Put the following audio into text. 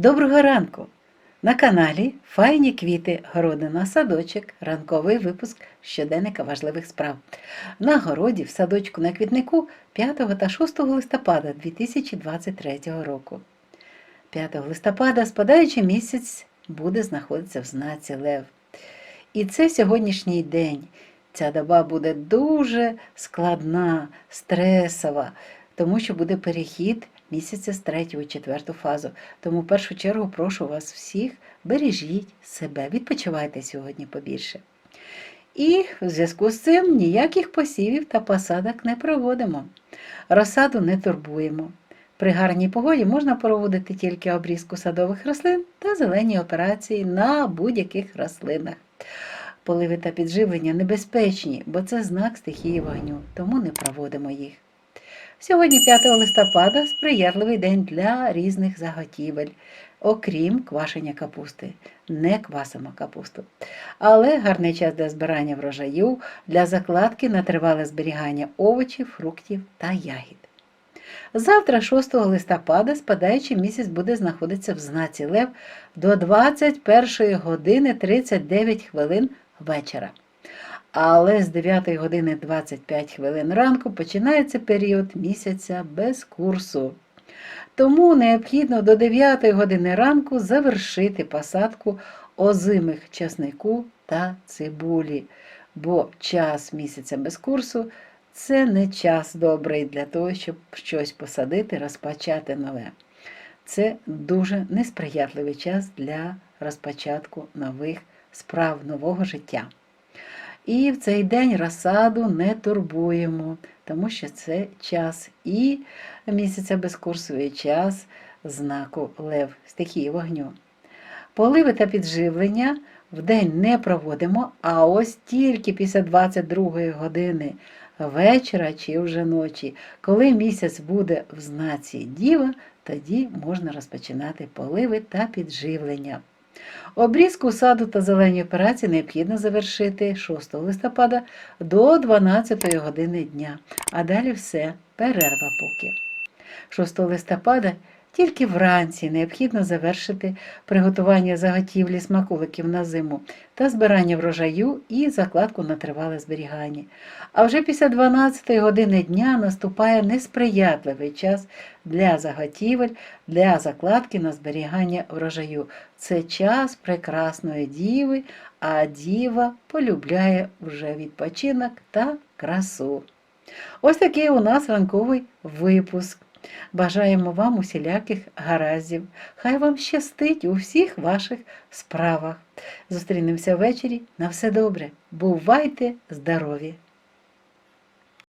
Доброго ранку! На каналі Файні квіти, городина, садочок, ранковий випуск щоденника важливих справ. На городі в садочку на квітнику 5 та 6 листопада 2023 року. 5 листопада спадаючий місяць буде знаходитися в знаці Лев. І це сьогоднішній день. Ця доба буде дуже складна, стресова, тому що буде перехід місяця з третю у четверту фазу. Тому в першу чергу прошу вас всіх, бережіть себе, відпочивайте сьогодні побільше. І в зв'язку з цим ніяких посівів та посадок не проводимо. Розсаду не турбуємо. При гарній погоді можна проводити тільки обрізку садових рослин та зелені операції на будь-яких рослинах. Поливи та підживлення небезпечні, бо це знак стихії вогню, тому не проводимо їх. Сьогодні, 5 листопада, сприятливий день для різних заготівель, окрім квашення капусти. Не квасимо капусту. Але гарний час для збирання врожаю, для закладки на тривале зберігання овочів, фруктів та ягід. Завтра, 6 листопада, спадаючий місяць буде знаходитися в знаці Лев до 21 години 39 хвилин вечора. Але з 9 години 25 хвилин ранку починається період місяця без курсу. Тому необхідно до 9 години ранку завершити посадку озимих часнику та цибулі, бо час місяця без курсу це не час добрий для того, щоб щось посадити, розпочати нове. Це дуже несприятливий час для розпочатку нових справ, нового життя. І в цей день розсаду не турбуємо, тому що це час і місяця без курсу, і час знаку Лев, стихії вогню. Поливи та підживлення в день не проводимо, а ось тільки після 22 години вечора чи вже ночі, коли місяць буде в знаці Діва, тоді можна розпочинати поливи та підживлення. Обрізку саду та зелені операції необхідно завершити 6 листопада до 12 години дня, а далі все, перерва поки. 6 листопада тільки вранці необхідно завершити приготування заготівлі смаколиків на зиму та збирання врожаю і закладку на тривале зберігання. А вже після 12 години дня наступає несприятливий час для заготівель, для закладки на зберігання врожаю. Це час прекрасної діви, а діва полюбляє вже відпочинок та красу. Ось такий у нас ранковий випуск. Бажаємо вам усіляких гараздів. Хай вам щастить у всіх ваших справах. Зустрінемося ввечері. На все добре. Бувайте здорові!